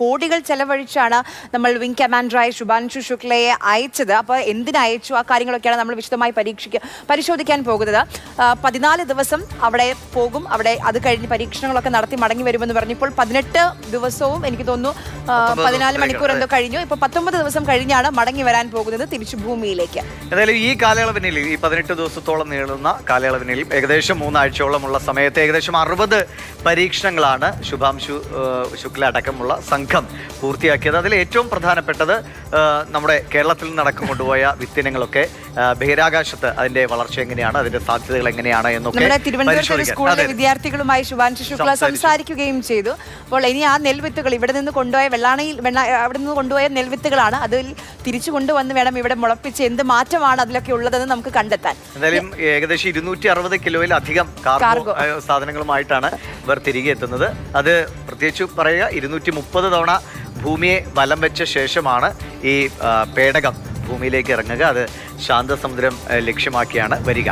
കോടികൾ ചെലവഴിച്ചാണ് നമ്മൾ വിംഗ് കമാൻഡറായ ശുഭാൻഷു ശുക്ലയെ അയച്ചത്. അപ്പോൾ എന്തിനയച്ചു ആ കാര്യങ്ങളൊക്കെയാണ് നമ്മൾ വിശദമായി പരീക്ഷിക്കുക പരിശോധിക്കാൻ പോകുന്നത്. പതിനാല് ദിവസം അവിടെ പോകും. അവിടെ അത് കഴിഞ്ഞ് പരീക്ഷണങ്ങളൊക്കെ നടത്തി മടങ്ങി വരുമെന്ന് പറഞ്ഞു. ഇപ്പോൾ പതിനെട്ട് ദിവസവും എനിക്ക് തോന്നുന്നു പതിനാല് മണിക്കൂർ എന്തോ കഴിഞ്ഞു. ഇപ്പോൾ പത്തൊമ്പത് ദിവസം കഴിഞ്ഞാണ് മടങ്ങി വരാൻ പോകുന്നത് തിരിച്ചു ഭൂമിയിലേക്ക്. എന്തായാലും ഈ കാലയളവിനിൽ ഈ പതിനെട്ട് ദിവസത്തോളം നീളുന്ന കാലയളവിനിൽ ഏകദേശം മൂന്നാഴ്ചയോളമുള്ള സമയത്ത് ഏകദേശം അറുപത് പരീക്ഷണങ്ങളാണ് ശുഭാംശു ശുക്ല അടക്കമുള്ള സംഘം പൂർത്തിയാക്കിയത്. അതിൽ ഏറ്റവും പ്രധാനപ്പെട്ടത് നമ്മുടെ കേരളത്തിൽ നടക്കം കൊണ്ടുപോയ വിത്തിനങ്ങളൊക്കെ ബഹിരാകാശത്ത് അതിന്റെ വളർച്ച എങ്ങനെയാണ് അതിന്റെ സാധ്യതകൾ എങ്ങനെയാണ് എന്നൊക്കെ തിരുവനന്തപുരത്ത് സ്കൂളിലെ വിദ്യാർത്ഥികളുമായി ശുഭാൻഷു ശുക്ല സംസാരിക്കുകയും ചെയ്തു. അപ്പോൾ ഇനി ആ നെൽവിത്തുകൾ ഇവിടെ നിന്ന് കൊണ്ടുപോയ വെള്ളാണയിൽ വെള്ള അവിടെ നിന്ന് കൊണ്ടുപോയ നെൽവിത്തുകളാണ് അതിൽ തിരിച്ചു കൊണ്ടുവന്ന് വേണം ഇവിടെ മുളപ്പിച്ച് എന്ത് മാറ്റമാണ് അതിലൊക്കെ ഉള്ളതെന്ന് നമുക്ക് കണ്ടെത്താൻ. എന്തായാലും ഏകദേശം ഇരുന്നൂറ്റി അറുപത് കിലോയിലധികം കാർഗോ. സാധനങ്ങളുമായിട്ടാണ് ഇവർ തിരികെ എത്തുന്നത്. അത് പ്രത്യേകിച്ച് പറയുക ഇരുന്നൂറ്റി മുപ്പത് തവണ ഭൂമിയെ വലം വെച്ച ശേഷമാണ് ഈ പേടകം ഭൂമിയിലേക്ക് ഇറങ്ങുക. അത് ശാന്തസമുദ്രം ലക്ഷ്യമാക്കിയാണ് വരിക.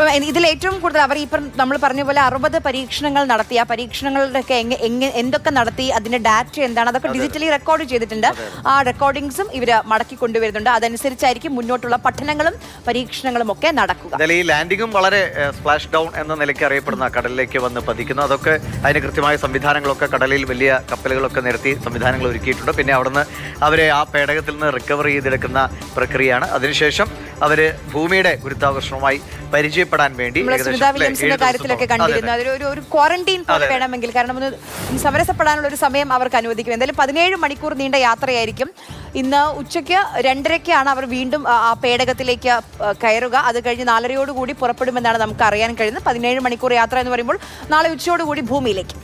ഇപ്പം ഇതിൽ ഏറ്റവും കൂടുതൽ അവർ ഇപ്പം നമ്മൾ പറഞ്ഞ പോലെ അറുപത് പരീക്ഷണങ്ങൾ നടത്തി ആ പരീക്ഷണങ്ങളുടെ ഒക്കെ എങ്ങ എങ്ങ- എന്തൊക്കെ നടത്തി അതിന്റെ ഡാറ്റ എന്താണ് അതൊക്കെ ഡിജിറ്റലി റെക്കോർഡ് ചെയ്തിട്ടുണ്ട്. ആ റെക്കോർഡിങ്സും ഇവർ മടക്കി കൊണ്ടുവരുന്നുണ്ട്. അതനുസരിച്ചായിരിക്കും മുന്നോട്ടുള്ള പഠനങ്ങളും പരീക്ഷണങ്ങളും ഒക്കെ നടക്കുക. ഈ ലാൻഡിങ്ങും വളരെ സ്പ്ലാഷ് ഡൗൺ എന്ന നിലയ്ക്ക് അറിയപ്പെടുന്ന കടലിലേക്ക് വന്ന് പതിക്കുന്നു. അതൊക്കെ അതിന് കൃത്യമായ സംവിധാനങ്ങളൊക്കെ കടലിൽ വലിയ കപ്പലുകളൊക്കെ നിരത്തി സംവിധാനങ്ങൾ ഒരുക്കിയിട്ടുണ്ട്. പിന്നെ അവിടുന്ന് അവരെ ആ പേടകത്തിൽ നിന്ന് റിക്കവർ ചെയ്തെടുക്കുന്ന പ്രക്രിയയാണ്. അതിനുശേഷം അവർ ഭൂമിയുടെ ഗുരുത്വാകർഷണവുമായി പരിചയപ്പെടാൻ വേണ്ടി കാര്യത്തിലൊക്കെ കണ്ടിരുന്നു. ഒരു ക്വാറന്റീൻ പോലെ വേണമെങ്കിൽ കാരണം ഒന്ന് സമരസപ്പെടാനുള്ള ഒരു സമയം അവർക്ക് അനുവദിക്കും. എന്തായാലും പതിനേഴ് മണിക്കൂർ നീണ്ട യാത്രയായിരിക്കും. ഇന്ന് ഉച്ചയ്ക്ക് രണ്ടരയ്ക്കാണ് അവർ വീണ്ടും ആ, പേടകത്തിലേക്ക് കയറുക. അത് കഴിഞ്ഞ് നാലരയോടുകൂടി പുറപ്പെടുമെന്നാണ് നമുക്ക് അറിയാൻ കഴിയുന്നത്. പതിനേഴ് മണിക്കൂർ യാത്ര എന്ന് പറയുമ്പോൾ നാളെ ഉച്ചയോടുകൂടി ഭൂമിയിലേക്ക്.